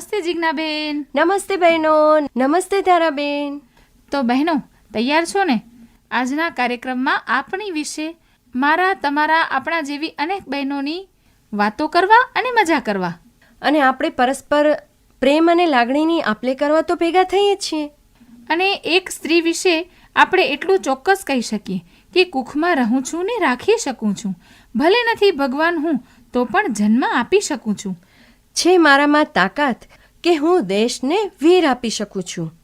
નમસ્તે જિજ્ઞાબેન. નમસ્તે બહેનો નમસ્તે તારાબેન તો બહેનો તૈયાર છો ને? આજના કાર્યક્રમમાં આપણી વિશે મારા તમારા આપણા જેવી અનેક બહેનોની વાતો કરવા અને મજા કરવા. અને આપણે પરસ્પર પ્રેમ અને લાગણીની આપલે કરવા તો ભેગા થઈએ છીએ. અને એક સ્ત્રી વિશે આપણે એટલું ચોક્કસ કહી શકીએ કે કુખમાં રહું છું ને રાખી શકું છું. ભલે નથી ભગવાન હું તો પણ જન્મ આપી શકું છું. છે મારામાં તાકાત કે હું દેશને વીર આપી શકું છું.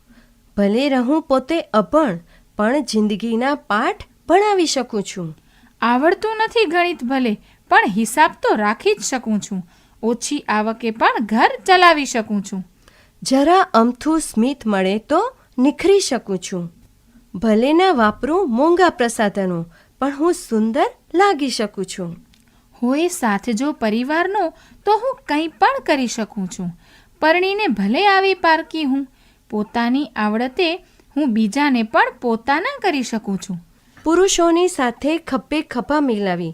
ભલે રહું પોતે અભણ પણ જિંદગીના પાઠ ભણાવી શકું છું. આવડતું નથી ગણિત ભલે પણ હિસાબ તો રાખી જ શકું છું. ઓછી આવકે પણ ઘર ચલાવી શકું છું. જરા અમથું સ્મિત મળે તો નિખરી શકું છું. ભલે ના વાપરું મોંઘા પ્રસાધનો પણ હું સુંદર લાગી શકું છું. હોય સાથ જો પરિવારનો તો હું કંઈ પણ કરી શકું છું. પરણીને ભલે આવી પારકી હું પોતાની આવડતે હું બીજાને પણ પોતાના કરી શકું છું. પુરુષોની સાથે ખભે ખભા મિલાવી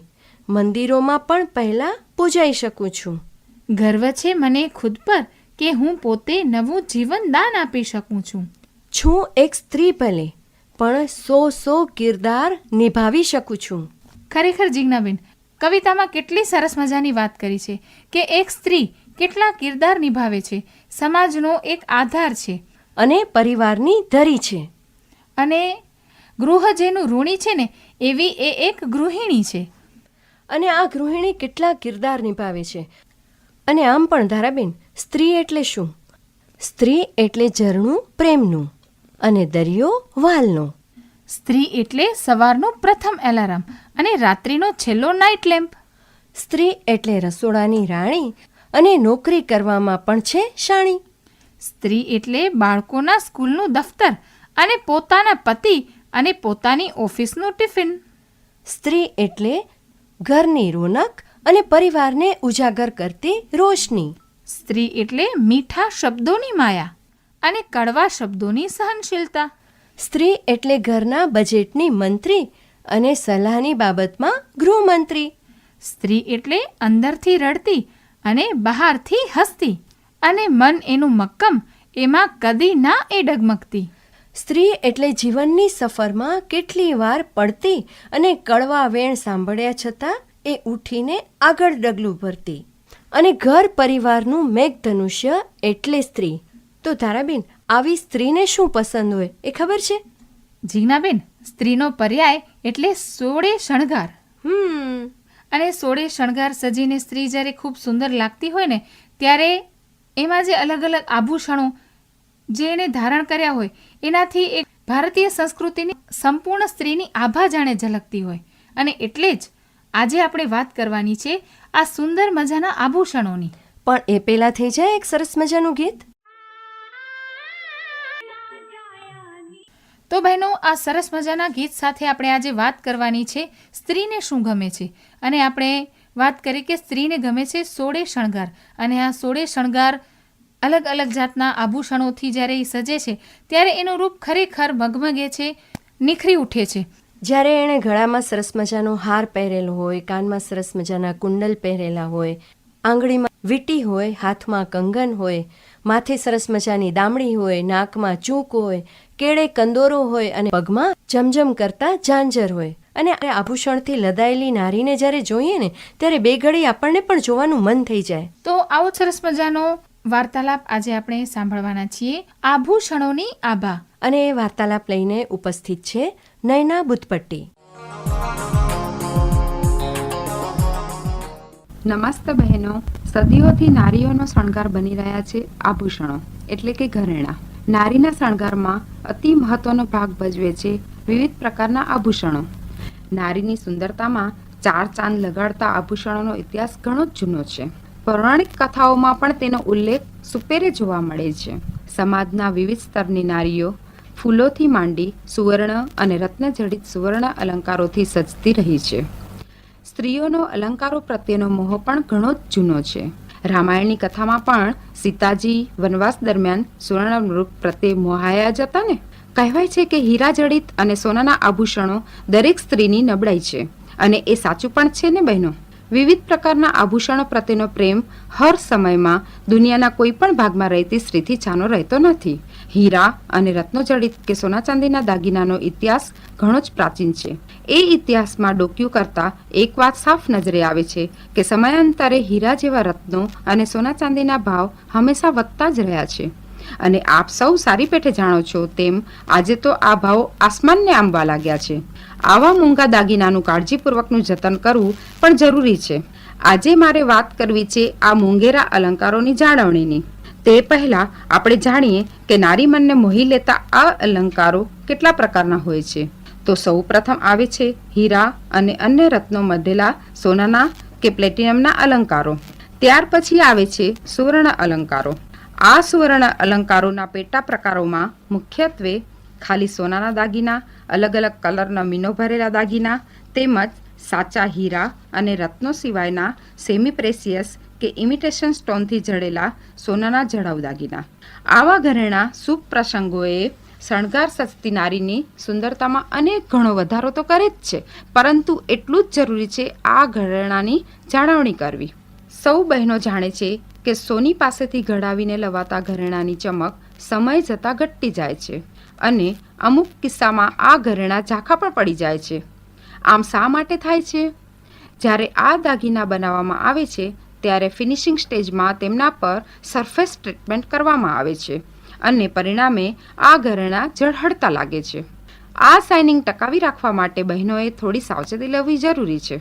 મંદિરોમાં પણ પહેલાં પૂજાઈ શકું છું. ગર્વ છે મને ખુદ પર કે હું પોતે નવું જીવન દાન આપી શકું છું. છું એક સ્ત્રી ભલે પણ સો સો કિરદાર નિભાવી શકું છું. ખરેખર જીજ્ઞાબેન કવિતામાં કેટલી સરસ મજાની વાત કરી છે કે એક સ્ત્રી કેટલા કિરદાર નિભાવે છે સમાજનો એક આધાર છે. અને પરિવારની ધરી છે. અને ગૃહ જેનું ઋણી છે ને એવી એ એક ગૃહિણી છે. અને આ ગૃહિણી કેટલા કિરદાર નિભાવે છે. અને આમ પણ ધારાબેન સ્ત્રી એટલે શું? સ્ત્રી એટલે ઝરણું પ્રેમનું. અને દરિયો વાલનો. સ્ત્રી એટલે સવારનો પ્રથમ એલાર્મ અને રાત્રિનો છેલ્લો નાઇટ લેમ્પ સ્ત્રી એટલે રસોડાની રાણી અને નોકરી કરવામાં પણ છે શાણી. સ્ત્રી એટલે બાળકોના સ્કૂલનું દફતર અને પોતાના પતિ અને પોતાની ઓફિસનું ટિફિન. સ્ત્રી એટલે ઘરની રોનક અને પરિવારને ઉજાગર કરતી રોશની. સ્ત્રી એટલે મીઠા શબ્દોની માયા અને કડવા શબ્દોની સહનશીલતા. સ્ત્રી એટલે ઘરના બજેટની મંત્રી અને સલાહની બાબતમાં ગૃહમંત્રી. સ્ત્રી એટલે અંદરથી રડતી અને બહારથી હસતી અને મન એનું મક્કમ એમાં કદી ના એ ડગમગતી. સ્ત્રી એટલે જીવનની સફરમાં કેટલી વાર પડતી અને કડવા વેણ સાંભળ્યા છતાં એ ઉઠીને આગળ ડગલું ભરતી. અને ઘર પરિવારનું મેઘધનુષ્ય એટલે સ્ત્રી. તો તારાબેન આવી સ્ત્રીને શું પસંદ હોય એ ખબર છે? જીજ્ઞાબેન સ્ત્રીનો પર્યાય એટલે સોળે શણગાર. હમ. અને સોળે શણગાર સજીને સ્ત્રી જ્યારે ખૂબ સુંદર લાગતી હોય ને ત્યારે એમાં જે અલગ અલગ આભૂષણો જે એને ધારણ કર્યા હોય એનાથી એક ભારતીય સંસ્કૃતિની સંપૂર્ણ સ્ત્રીની આભા જાણે ઝલકતી હોય. અને એટલે જ આજે આપણે વાત કરવાની છે આ સુંદર મજાના આભૂષણોની. પણ એ પેલા થઈ જાય એક સરસ મજાનું ગીત? તો બહેનો, આ સરસ મજાના ગીત સાથે આપણે આજે વાત કરવાની છે સ્ત્રીને શું ગમે છે? અને આપણે વાત કરી કે સ્ત્રીને ગમે છે સોળે શણગાર. અને આ સોળે શણગાર અલગ અલગ જાતના આભૂષણોથી જ્યારે એ સજે છે, ત્યારે એનું રૂપ ખરેખર મગમગે છે, નિખરી ઉઠે છે. જ્યારે એણે ગળામાં સરસ મજાનો હાર પહેરેલો હોય, કાનમાં સરસ મજાના કુંડલ પહેરેલા હોય, આંગળીમાં વીંટી હોય, હાથમાં કંગન હોય માથે સરસ મજાની દામડી હોય નાકમાં ચૂંક હોય કેળે કંદોરો હોય અને પગમાં જમજમ કરતા ઝાંઝર હોય. અને આ આભૂષણથી લદાયેલી નારીને જ્યારે જોઈએ ને ત્યારે બે ઘડી આપણને પણ જોવાનું મન થઈ જાય. તો આવો સરસ મજાનો વાર્તાલાપ આજે આપણે સાંભળવાના છીએ. આભૂષણોની આભા. અને એ વાર્તાલાપ લઈને ઉપસ્થિત છે નયના બુદ્ધપટ્ટી. નમસ્તે બહેનો. સદીઓથી નારીઓનો શણગાર બની રહ્યા છે આભૂષણો, એટલે કે ઘરેણાં. નારીના શણગારમાં અતિ મહત્વનો ભાગ ભજવે છે વિવિધ પ્રકારના આભૂષણો. નારીની સુંદરતામાં ચાર ચાંદ લગાડતા આભૂષણોનો ઇતિહાસ ઘણો જૂનો છે. પૌરાણિક કથાઓમાં પણ તેનો ઉલ્લેખ સુપેરે જોવા મળે છે. સમાજના વિવિધ સ્તરની નારીઓ ફૂલોથી માંડી સુવર્ણ અને રત્નજડિત સુવર્ણ અલંકારોથી સજતી રહી છે. સ્ત્રીઓનો અલંકારો પ્રત્યેનો મોહ પણ ઘણો જ જૂનો છે. રામાયણની કથામાં પણ સીતાજી વનવાસ દરમિયાન સુવર્ણ મૃગ પ્રત્યે મોહાયા જ હતા ને? કહેવાય છે કે હીરા જડિત અને સોનાના આભૂષણો દરેક સ્ત્રીની નબળાઈ છે અને એ સાચું પણ છે ને બહેનો? વિવિધ પ્રકારના આભૂષણો પ્રત્યેનો પ્રેમ હર સમયમાં દુનિયાના કોઈ પણ ભાગમાં રહેતી સ્ત્રીથી છાનો રહેતો નથી. હીરા અને રત્નોજડિત કે સોના ચાંદીના દાગીનાનો ઇતિહાસ ઘણો જ પ્રાચીન છે. એ ઇતિહાસમાં ડોક્યુ કરતા એક વાત સાફ નજરે આવે છે કે સમયાંતરે હીરા જેવા રત્નો અને સોના ચાંદીના ભાવ હંમેશા વધતા જ રહ્યા છે. અને આપ સૌ સારી પેઠે જાણો છો તેમ આજે તો આ ભાવ આસમાનને આંબવા લાગ્યા છે. આવા મૂંગા દાગીનાનું કાળજીપૂર્વકનું જતન કરવું પણ જરૂરી છે. આજે મારે વાત કરવી છે આ મૂંગેરા અલંકારોની જાળવણીની. તે પહેલા આપણે જાણીએ કે નારી મનને મોહી લેતા આ અલંકારો કેટલા પ્રકારના હોય છે. તો સૌ પ્રથમ આવે છે હીરા અને અન્ય રત્નો મધેલા સોનાના કે પ્લેટિનમના અલંકારો. ત્યાર પછી આવે છે સુવર્ણ અલંકારો. આ સુવર્ણ અલંકારોના પેટા પ્રકારોમાં મુખ્યત્વે ખાલી સોનાના દાગીના અલગ અલગ કલરના મીનો ભરેલા દાગીના, તેમજ સાચા હીરા અને રત્નો સિવાયના સેમી પ્રેસિયસ કે ઇમિટેશન સ્ટોનથી જડેલા સોનાના જડાઉ દાગીના. આવા ઘરેણા શુભ પ્રસંગોએ શણગાર સજતી નારીની સુંદરતામાં અનેક ઘણો વધારો તો કરે જ છે, પરંતુ એટલું જ જરૂરી છે આ ઘરેણાની જાળવણી કરવી. સૌ બહેનો જાણે છે કે સોની પાસેથી ઘડાવીને લવાતા ઘરેણાની ચમક સમય જતાં ઘટતી જાય છે અને અમુક કિસ્સામાં આ ઘરેણા ઝાંખા પણ પડી જાય છે. આમ શા માટે થાય છે? જ્યારે આ દાગીના બનાવવામાં આવે છે ત્યારે ફિનિશિંગ સ્ટેજમાં તેમના પર સરફેસ ટ્રીટમેન્ટ કરવામાં આવે છે અને પરિણામે આ ઘરેણાં ઝળહળતા લાગે છે. આ શાઇનિંગ ટકાવી રાખવા માટે બહેનોએ થોડી સાવચેતી લેવી જરૂરી છે.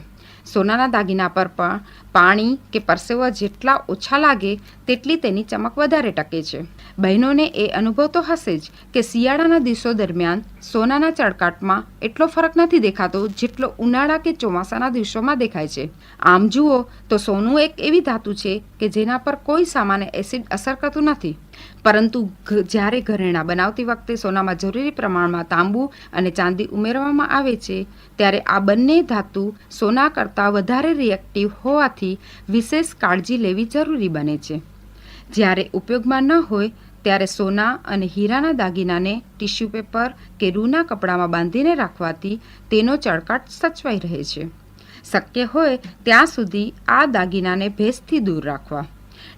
સોનાના દાગીના પર પણ પાણી કે પરસેવો જેટલા ઓછા લાગે તેટલી તેની ચમક વધારે ટકે છે. બહેનોને એ અનુભવ તો હશે જ કે શિયાળાના દિવસો દરમિયાન સોનાના ચળકાટમાં એટલો ફરક નથી દેખાતો જેટલો ઉનાળા કે ચોમાસાના દિવસોમાં દેખાય છે. આમ જુઓ તો સોનું એક એવી ધાતુ છે કે જેના પર કોઈ સામાન્ય એસિડ અસર કરતું નથી. પરંતુ જ્યારે ઘરેણાં બનાવતી વખતે સોનામાં જરૂરી પ્રમાણમાં તાંબુ અને ચાંદી ઉમેરવામાં આવે છે, ત્યારે આ બંને ધાતુ સોના કરતાં વધારે રિએક્ટિવ હોવાથી વિશેષ કાળજી લેવી જરૂરી બને છે. જ્યારે ઉપયોગમાં ન હોય ત્યારે સોના અને હીરાના દાગીનાને ટિશ્યુ પેપર કે રૂના કપડામાં બાંધીને રાખવાથી તેનો ચળકાટ સચવાઈ રહે છે. શક્ય હોય ત્યાં સુધી આ દાગીનાને ભેજથી દૂર રાખવા.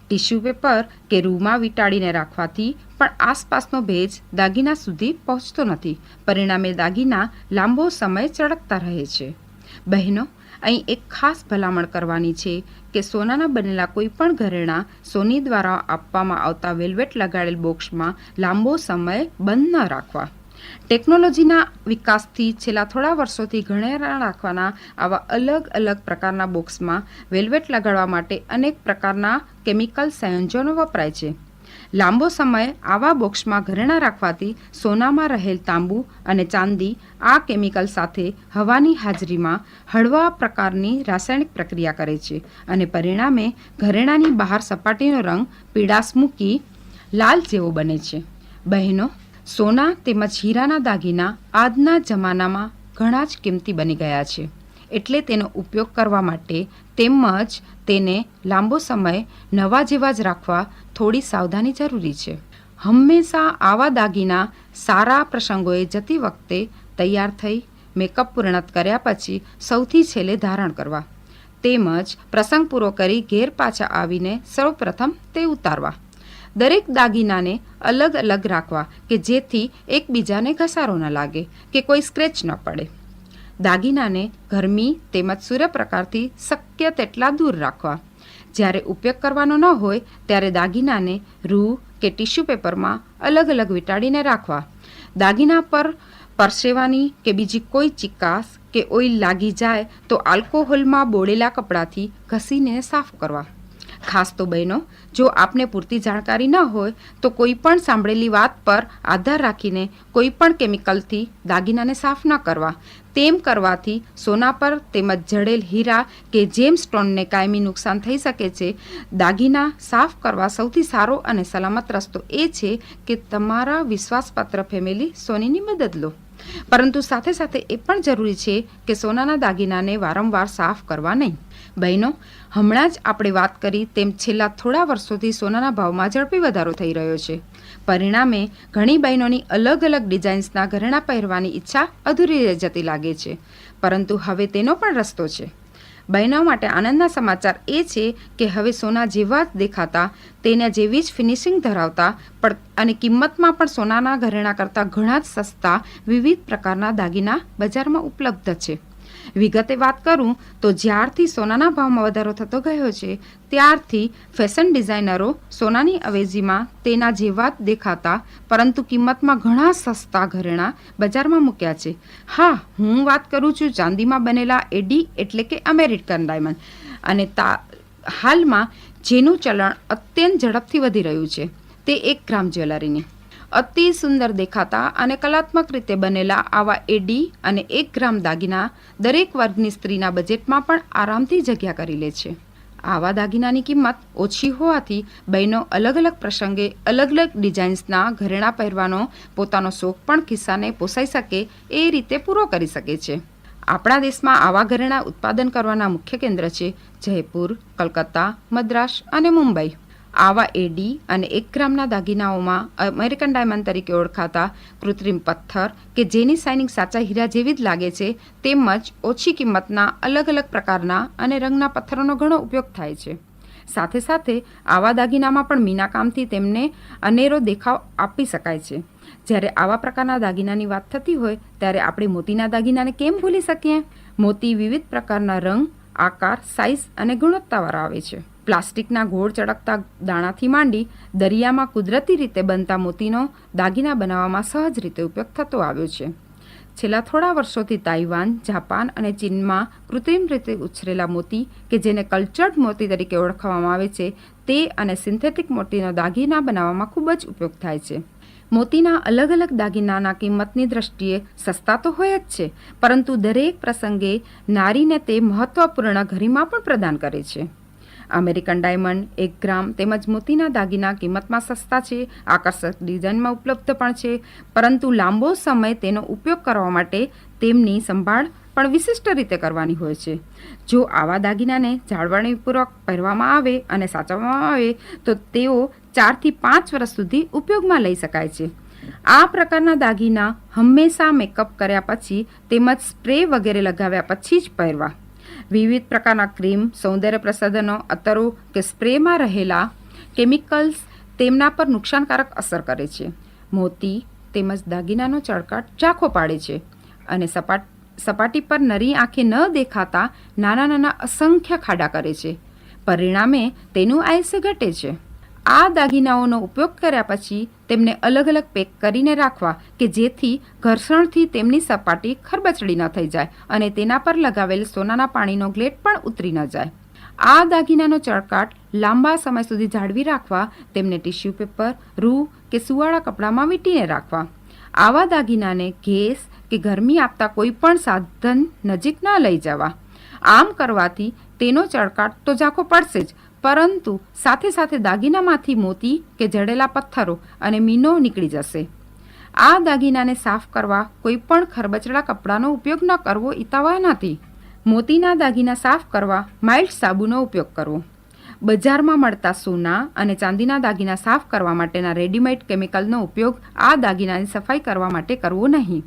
ટિશ્યુ પેપર કે રૂમાં વીંટાળીને રાખવાથી પણ આસપાસનો ભેજ દાગીના સુધી પહોંચતો નથી. પરિણામે દાગીના લાંબો સમય ચળકતા રહે છે. બહેનો અહીં એક ખાસ ભલામણ કરવાની છે કે સોનાના બનેલા કોઈપણ ઘરેણાં સોની દ્વારા આપવામાં આવતા વેલ્વેટ લગાડેલ બોક્સમાં લાંબો સમય બંધ ન રાખવા. ટેકનોલોજીના વિકાસથી છેલ્લા થોડા વર્ષોથી ઘરેણાં રાખવાના આવા અલગ અલગ પ્રકારના બોક્સમાં વેલ્વેટ લગાડવા માટે અનેક પ્રકારના કેમિકલ સંયોજનો વપરાય છે. લાંબો સમય આવા બોક્સમાં ઘરેણાં રાખવાથી સોનામાં રહેલ તાંબુ અને ચાંદી, આ કેમિકલ સાથે હવાની હાજરીમાં હળવા પ્રકારની રાસાયણિક પ્રક્રિયા કરે છે અને પરિણામે ઘરેણાની બહાર સપાટીનો રંગ પીળાશ મૂકી લાલ જેવો બને છે. બહેનો, સોના તેમજ હીરાના દાગીના આજના જમાનામાં ઘણા જ કિંમતી બની ગયા છે. એટલે તેનો ઉપયોગ કરવા માટે તેમજ તેને લાંબો સમય નવા જેવા જ રાખવા થોડી સાવધાની જરૂરી છે. હંમેશા આવા દાગીના સારા પ્રસંગોએ જતી વખતે તૈયાર થઈ મેકઅપ પૂર્ણ કર્યા પછી સૌથી છેલ્લે ધારણ કરવા. તેમજ પ્રસંગ પૂરો કરી ઘેર પાછા આવીને સૌપ્રથમ તે ઉતારવા. દરેક દાગીનાને અલગ અલગ રાખવા કે જેથી એકબીજાને ઘસારો ન લાગે કે કોઈ સ્ક્રેચ ન પડે. દાગીનાને ગરમી તેમજ સૂર્યપ્રકારથી શક્ય તેટલા દૂર રાખવા. જ્યારે ઉપયોગ કરવાનો ન હોય, ત્યારે દાગીનાને રૂ કે ટિશ્યુ પેપરમાં અલગ અલગ વીંટાળીને રાખવા. દાગીના પર પરસેવાની કે બીજી કોઈ ચિકાસ કે ઓઇલ લાગી જાય તો આલ્કોહોલમાં બોળેલા કપડાથી ઘસીને સાફ કરવા. ખાસ તો બહેનો, જો આપને પૂરતી જાણકારી ન હોય, તો કોઈ પણ સાંભળેલી વાત પર આધાર રાખીને કોઈ પણ કેમિકલથી દાગીનાને સાફ ન કરવા. તેમ કરવાથી સોના પર તેમજ જડેલ હીરા કે જેમ સ્ટોનને કાયમી નુકસાન થઈ શકે છે, દાગીના સાફ કરવા સૌથી સારો અને સલામત રસ્તો એ છે કે તમારા વિશ્વાસપાત્ર ફેમિલી સોનીની મદદ લો. પરંતુ સાથે સાથે એ પણ જરૂરી છે કે સોનાના દાગીનાને વારંવાર સાફ કરવા નહીં. બહેનો, હમણાં જ આપણે વાત કરી તેમ છેલ્લા થોડા વર્ષોથી સોનાના ભાવમાં ઝડપી વધારો થઈ રહ્યો છે. પરિણામે, ઘણી બહેનોની અલગ અલગ ડિઝાઇન્સના ઘરેણાં પહેરવાની ઈચ્છા અધૂરી રહી જતી લાગે છે, પરંતુ હવે તેનો પણ રસ્તો છે. બહેનો માટે આનંદના સમાચાર એ છે કે હવે સોના જેવા જ દેખાતા, તેના જેવી જ ફિનિશિંગ ધરાવતા, પણ અને કિંમતમાં પણ સોનાના ઘરેણાં કરતાં ઘણા જ સસ્તા, વિવિધ પ્રકારના દાગીના બજારમાં ઉપલબ્ધ છે. વિગતે વાત કરું, તો જ્યારથી સોનાના ભાવમાં વધારો થતો ગયો છે, ત્યારથી ફેશન ડિઝાઇનરો સોનાની અવેજીમાં તેના જેવા જ દેખાતા, પરંતુ કિંમતમાં ઘણા સસ્તા ઘરેણાં બજારમાં મૂક્યા છે. હા, હું વાત કરું છું ચાંદીમાં બનેલા એડી એટલે કે અમેરિકન ડાયમંડ. અને તા, હાલમાં જેનું ચલણ અત્યંત ઝડપથી વધી રહ્યું છે, તે એક ગ્રામ જ્વેલરીની. અતિ સુંદર દેખાતા અને કલાત્મક રીતે બનેલા આવા એડી અને એક ગ્રામ દાગીના દરેક વર્ગની સ્ત્રીના બજેટમાં પણ આરામથી જગ્યા કરી લે છે. આવા દાગીનાની કિંમત ઓછી હોવાથી બહેનો અલગ અલગ પ્રસંગે અલગ અલગ ડિઝાઇન્સના ઘરેણાં પહેરવાનો, પોતાનો શોખ પણ ખિસ્સાને પોસાઈ શકે એ રીતે પૂરો કરી શકે છે. આપણા દેશમાં આવા ઘરેણાં ઉત્પાદન કરવાના મુખ્ય કેન્દ્ર છે જયપુર, કલકત્તા, મદ્રાસ અને મુંબઈ. આવા એડી અને એક ગ્રામના દાગીનાઓમાં અમેરિકન ડાયમંડ તરીકે ઓળખાતા કૃત્રિમ પથ્થર કે જેની શાઇનિંગ સાચા હીરા જેવી જ લાગે છે, તેમજ ઓછી કિંમતના અલગ અલગ પ્રકારના અને રંગના પથ્થરોનો ઘણો ઉપયોગ થાય છે. સાથે સાથે, આવા દાગીનામાં પણ મીનાકામથી તેમને અનેરો દેખાવ આપી શકાય છે. જ્યારે આવા પ્રકારના દાગીનાની વાત થતી હોય, ત્યારે આપણે મોતીના દાગીનાને કેમ ભૂલી શકીએ? મોતી વિવિધ પ્રકારના રંગ, આકાર સાઇઝ અને ગુણવત્તાવાળા આવે છે. પ્લાસ્ટિકના ગોળ ચળકતા દાણાથી માંડી દરિયામાં કુદરતી રીતે બનતા મોતીનો દાગીના બનાવવામાં સહજ રીતે ઉપયોગ થતો આવ્યો છે. છેલ્લા થોડા વર્ષોથી તાઇવાન, જાપાન અને ચીનમાં કૃત્રિમ રીતે ઉછરેલા મોતી કે જેને કલ્ચર્ડ મોતી તરીકે ઓળખવામાં આવે છે, તે અને સિન્થેટિક મોતીનો દાગીના બનાવવામાં ખૂબ જ ઉપયોગ થાય છે. મોતીના અલગ અલગ દાગીનાના કિંમતની દ્રષ્ટિએ સસ્તા તો હોય જ છે, પરંતુ દરેક પ્રસંગે નારીને તે મહત્વપૂર્ણ ઘરીમાં પણ પ્રદાન કરે છે. અમેરિકન ડાયમંડ એક ગ્રામ તેમજ મોતીના દાગીના કિંમતમાં સસ્તા છે, આકર્ષક ડિઝાઇનમાં ઉપલબ્ધ પણ છે, પરંતુ લાંબો સમય તેનો ઉપયોગ કરવા માટે તેમની સંભાળ પણ વિશિષ્ટ રીતે કરવાની હોય છે. જો આવા દાગીનાને જાળવણીપૂર્વક પહેરવામાં આવે અને સાચવવામાં આવે, તો તેઓ ચારથી પાંચ વર્ષ સુધી ઉપયોગમાં લઈ શકાય છે. આ પ્રકારના દાગીના હંમેશા મેકઅપ કર્યા પછી તેમજ સ્પ્રે વગેરે લગાવ્યા પછી જ પહેરવા. વિવિધ પ્રકારના ક્રીમ, સૌંદર્ય પ્રસાધનો અત્તરો કે સ્પ્રેમાં રહેલા કેમિકલ્સ તેમના પર નુકસાનકારક અસર કરે છે. મોતી તેમજ દાગીનાનો ચળકાટ ઝાંખો પાડે છે અને સપાટ, સપાટી પર નરી આંખે ન દેખાતા નાના નાના અસંખ્ય ખાડા કરે છે. પરિણામે તેનું આયુષ્ય ઘટે છે. આ દાગીનાઓનો ઉપયોગ કર્યા પછી તેમને અલગ અલગ પેક કરીને રાખવા કે જેથી ઘર્ષણથી તેમની સપાટી ખરબચડી ન થઈ જાય અને તેના પર લગાવેલ સોનાના પાણીનો ગ્લેટ પણ ઉતરી ન જાય. આ દાગીનાનો ચળકાટ લાંબા સમય સુધી જાળવી રાખવા, તેમને ટિશ્યુ પેપર, રૂ કે સુવાળા કપડામાં વીંટીને રાખવા. આવા દાગીનાને ગેસ કે ગરમી આપતા કોઈ પણ સાધન નજીક ન લઈ જવા. આમ કરવાથી તેનો ચળકાટ તો ઝાંખો પડશે જ પરંતુ સાથે સાથે દાગીનામાંથી મોતી કે જડેલા પથ્થરો અને મીનો નીકળી જશે. આ દાગીનાને સાફ કરવા કોઈ પણ ખરબચડા કપડાનો ઉપયોગ ન કરવો ઇતાવા નથી. મોતીના દાગીના સાફ કરવા માઇલ્ડ સાબુનો ઉપયોગ કરવો. બજારમાં મળતા સોના અને ચાંદીના દાગીના સાફ કરવા માટેના રેડીમેડ કેમિકલનો ઉપયોગ આ દાગીનાની સફાઈ કરવા માટે કરવો નહીં.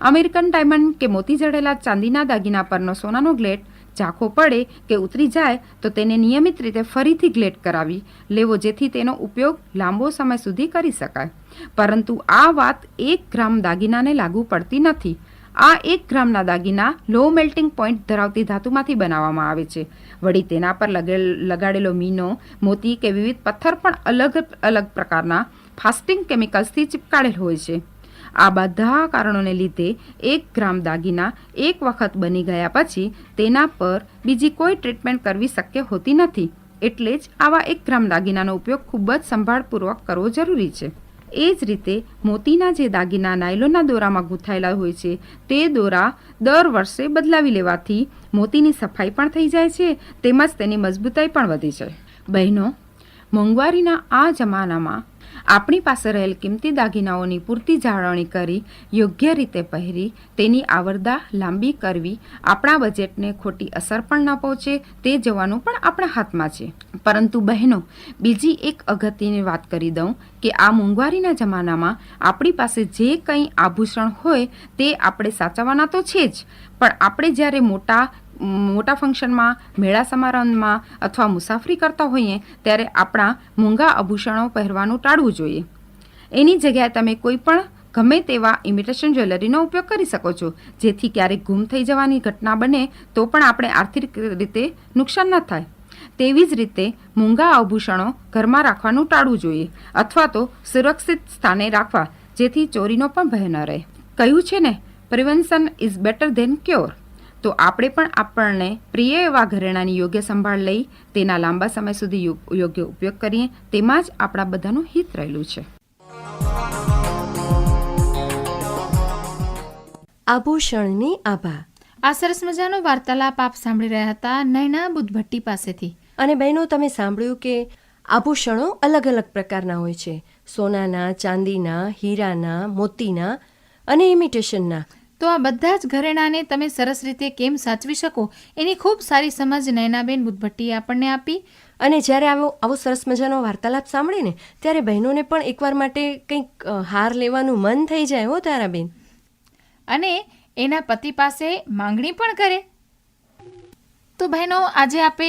અમેરિકન ડાયમંડ કે મોતી જડેલા ચાંદીના દાગીના પરનો સોનાનો ગ્લેટ ઝાંખો પડે કે ઉતરી જાય, તો તેને નિયમિત રીતે ફરીથી ગ્લેટ કરાવી, લેવો જેથી તેનો ઉપયોગ લાંબો સમય સુધી કરી શકાય. પરંતુ આ વાત એક ગ્રામ દાગીનાને લાગુ પડતી નથી. આ એક ગ્રામના દાગીના લો મેલ્ટિંગ પોઈન્ટ ધરાવતી ધાતુમાંથી બનાવવામાં આવે છે. વળી તેના પર લગેલ, લગાડેલો મીનો, મોતી કે વિવિધ પથ્થર પણ અલગ અલગ પ્રકારના ફાસ્ટિંગ કેમિકલ્સથી ચિપકાડેલ હોય છે. આ બધા કારણોને લીધે એક ગ્રામ દાગીના એક વખત બની ગયા પછી તેના પર બીજી કોઈ ટ્રીટમેન્ટ કરવી શક્ય હોતી નથી. એટલે જ આવા એક ગ્રામ દાગીનાનો ઉપયોગ ખૂબ જ સંભાળપૂર્વક કરવો જરૂરી છે. એ જ રીતે મોતીના જે દાગીના નાયલોનના દોરામાં ગૂંથાયેલા હોય છે, તે દોરા દર વર્ષે બદલાવી લેવાથી મોતીની સફાઈ પણ થઈ જાય છે, તેમજ તેની મજબૂતાઈ પણ વધી છે. બહેનો, મોંઘવારીના આ જમાનામાં આપણી પાસે રહેલ કિંમતી દાગીનાઓની પૂરતી જાળવણી કરી, યોગ્ય રીતે પહેરી, તેની આવરદા લાંબી કરવી, આપણા બજેટને ખોટી અસર પણ ન પહોંચે, તે જોવાનું પણ આપણા હાથમાં છે. પરંતુ બહેનો, બીજી એક અગત્યની વાત કરી દઉં કે આ મોંઘવારીના જમાનામાં આપણી પાસે જે કંઈ આભૂષણ હોય, તે આપણે સાચવવાના તો છે જ. પણ આપણે જ્યારે મોટા મોટા ફંક્શનમાં, મેળા સમારંભમાં અથવા મુસાફરી કરતા હોઈએ ત્યારે આપણા મોંઘા આભૂષણો પહેરવાનું ટાળવું જોઈએ. એની જગ્યાએ તમે કોઈ પણ ગમે તેવા ઇમિટેશન જ્વેલરીનો ઉપયોગ કરી શકો છો. જેથી ક્યારેક ગુમ થઈ જવાની ઘટના બને તો પણ આપણે આર્થિક રીતે નુકસાન ન થાય. તેવી જ રીતે મોંઘા આભૂષણો ઘરમાં રાખવાનું ટાળવું જોઈએ અથવા તો સુરક્ષિત સ્થાને રાખવા, જેથી ચોરીનો પણ ભય ન રહે. કહ્યું છે ને prevention is better than cure તો આપણે પણ આપણને પ્રિય એવા ઘરેણાની યોગ્ય સંભાળ લઈ તેના લાંબા સમય સુધી યોગ- યોગ્ય ઉપયોગ કરીએ તેમાં જ આપણા બધાનું હિત રહેલું છે. આભૂષણની આભા. આ સરસ મજાનો વાર્તાલાપ આપ સાંભળી રહ્યા હતા નૈના બુદ્ધભટ્ટી પાસેથી. અને બહેનો તમે સાંભળ્યું કે આભૂષણો અલગ અલગ પ્રકારના હોય છે. સોનાના ચાંદીના હીરાના મોતીના અને ઇમિટેશનના. તો આ બધા જ ઘરેણાને તમે સરસ રીતે કેમ સાચવી શકો એની ખૂબ સારી સમજ નયનાબેન બુદ્ધભટ્ટીએ આપણને આપી. અને જ્યારે આવો આવો સરસ મજાનો વાર્તાલાપ સાંભળીને ત્યારે બહેનોને પણ એકવાર માટે કંઈક હાર લેવાનું મન થઈ જાય હો તારાબેન. અને એના પતિ પાસે માંગણી પણ કરે. તો બહેનો આજે આપે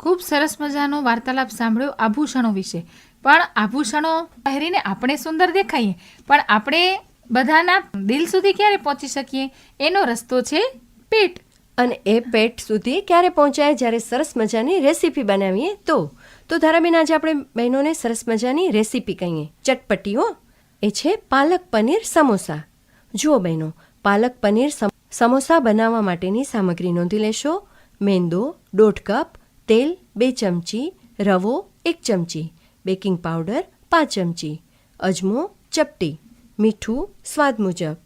ખૂબ સરસ મજાનો વાર્તાલાપ સાંભળ્યો આભૂષણો વિશે. પણ આભૂષણો પહેરીને આપણે સુંદર દેખાઈએ. પણ આપણે બધાના દિલ સુધી ક્યારે પહોંચી શકીએ? એનો રસ્તો છે પેટ. અને એ પેટ સુધી ક્યારે પહોંચાય? જ્યારે સરસ મજાની રેસીપી બનાવીએ તો. તો ધારાબેન, આજે આપણે બહેનોને સરસ મજાની રેસીપી કહીએ. ચટપટી, હો. એ છે પાલક પનીર સમોસા. જુઓ બહેનો, પાલક પનીર સમોસા બનાવવા માટેની સામગ્રી નોંધી લેશો. મેંદો, દોઢ કપ, તેલ, બે ચમચી, રવો, એક ચમચી, બેકિંગ પાવડર, પાંચ ચમચી, અજમો, ચપટી. મીઠું, સ્વાદ મુજબ.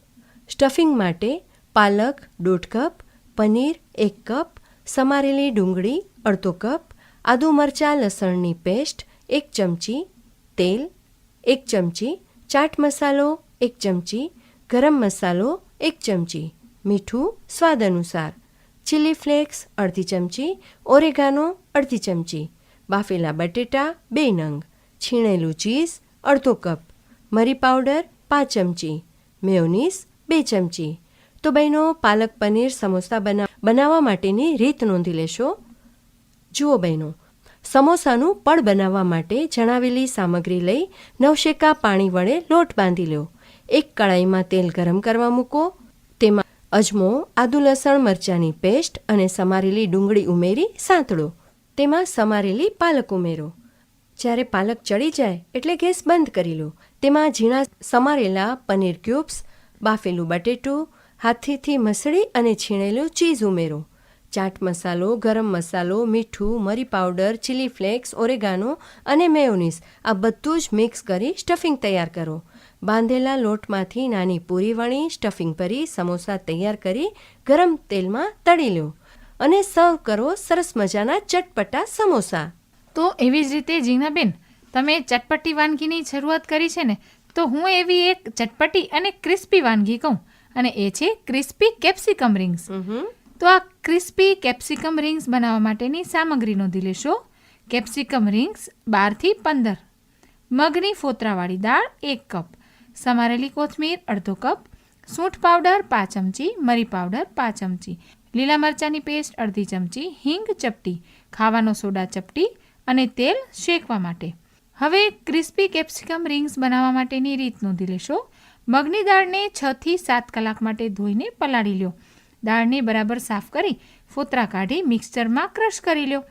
સ્ટફિંગ માટે પાલક, દોઢ કપ, પનીર, એક કપ, સમારેલી ડુંગળી, અડધો કપ, આદુ મરચાં, લસણની પેસ્ટ, એક ચમચી, તેલ, એક ચમચી, ચાટ મસાલો, એક ચમચી, ગરમ મસાલો, એક ચમચી. મીઠું, સ્વાદ અનુસાર. ચીલી ફ્લેક્સ, અડધી ચમચી, ઓરેગાનો, અડધી ચમચી. બાફેલા બટેટા, બે નંગ. છીણેલું ચીઝ, અડધો કપ. મરી પાવડર પાંચ ચમચી મેયોનીસ બે ચમચી. તો બહેનો, પાલક પનીર સમોસા બના, બનાવવા માટેની રીત નોંધી લેશો. જુઓ બહેનો, સમોસાનું પડ બનાવવા માટે જણાવેલી સામગ્રી લઈ નવશેકા પાણી વડે લોટ બાંધી લો. એક કડાઈમાં તેલ ગરમ કરવા મૂકો. તેમાં અજમો, આદુ લસણ, મરચાંની પેસ્ટ અને સમારેલી ડુંગળી ઉમેરી સાંતળો. તેમાં સમારેલી પાલક ઉમેરો. જ્યારે પાલક ચડી જાય એટલે ગેસ બંધ કરી લો. તેમાં ઝીણા સમારેલા પનીર ક્યુબ્સ, બાફેલું બટેટું, હાથીથી મસળી અને છીણેલું ચીઝ ઉમેરો. ચાટ મસાલો, ગરમ મસાલો, મીઠું, મરી પાવડર, ચીલી ફ્લેક્સ, ઓરેગાનો અને મેયોનીઝ આ બધું જ મિક્સ કરી સ્ટફિંગ તૈયાર કરો. બાંધેલા લોટમાંથી નાની પૂરી વણી, સ્ટફિંગ ભરી, સમોસા તૈયાર કરી ગરમ તેલમાં તળી લો અને સર્વ કરો સરસ મજાના ચટપટા સમોસા. તો એવી જ રીતે જીનાબેન તમે ચટપટી વાનગીની શરૂઆત કરી છે ને તો હું એવી એક ચટપટી અને ક્રિસ્પી વાનગી કહું અને એ છે ક્રિસ્પી કેપ્સિકમ રિંગ્સ. તો આ ક્રિસ્પી કેપ્સિકમ રિંગ્સ બનાવવા માટેની સામગ્રી નોંધી લેશો. કેપ્સિકમ રિંગ્સ બારથી પંદર. મગની ફોતરાવાળી દાળ એક કપ. સમારેલી કોથમીર અડધો કપ. સૂંઠ પાવડર પાંચ ચમચી. મરી પાવડર પાંચ ચમચી. લીલા મરચાંની પેસ્ટ અડધી ચમચી. હિંગ ચપટી. ખાવાનો સોડા ચપટી. અને તેલ શેકવા માટે. હવે ક્રિસ્પી કેપ્સિકમ રિંગ્સ બનાવવા માટેની રીત નોંધી લેશો. મગની દાળને છ થી સાત કલાક માટે ધોઈને પલાળી લો. દાળને બરાબર સાફ કરી ફોતરા કાઢી મિક્સચરમાં ક્રશ કરી લો.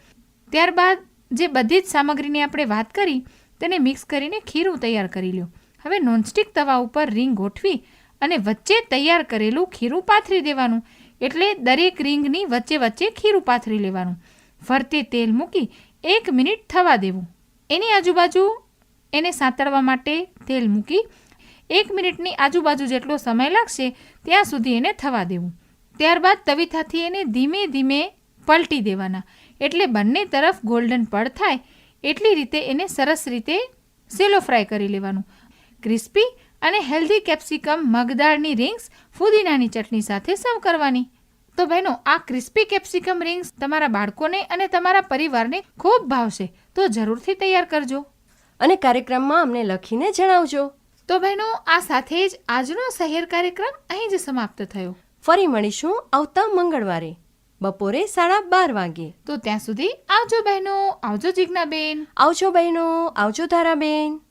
ત્યારબાદ જે બધી જ સામગ્રીની આપણે વાત કરી, તેને મિક્સ કરીને ખીરું તૈયાર કરી લો. હવે નોનસ્ટિક તવા ઉપર રીંગ ગોઠવી અને વચ્ચે તૈયાર કરેલું ખીરું પાથરી દેવાનું. એટલે દરેક રીંગની વચ્ચે વચ્ચે ખીરું પાથરી લેવાનું. ફરતે તેલ મૂકી એક મિનિટ થવા દેવું. એની આજુબાજુ એને સાંતળવા માટે તેલ મૂકી એક મિનિટની આજુબાજુ જેટલો સમય લાગશે ત્યાં સુધી એને થવા દેવું. ત્યારબાદ તવીથાથી એને ધીમે ધીમે પલટી દેવાના. એટલે બંને તરફ ગોલ્ડન પડ થાય એટલી રીતે એને સરસ રીતે સેલો ફ્રાય કરી લેવાનું. ક્રિસ્પી અને હેલ્ધી કેપ્સિકમ મગદાળની રિંગ્સ ફુદીનાની ચટણી સાથે સર્વ કરવાની. તો બહેનો આ ક્રિસ્પી કેપ્સિકમ રિંગ્સ તમારા બાળકોને અને તમારા પરિવારને ખૂબ ભાવશે. તો જરૂરથી તૈયાર કરજો. અને કાર્યક્રમમાં અમને લખીને જણાવજો. તો બહેનો આ સાથે જ આજનો શહેર કાર્યક્રમ અહીં જ સમાપ્ત થયો. ફરી મળીશું આવતા મંગળવારે બપોરે સાડા બાર વાગે. તો ત્યાં સુધી આવજો બહેનો આવજો જિજ્ઞાબેન. આવજો બહેનો આવજો ધારાબેન.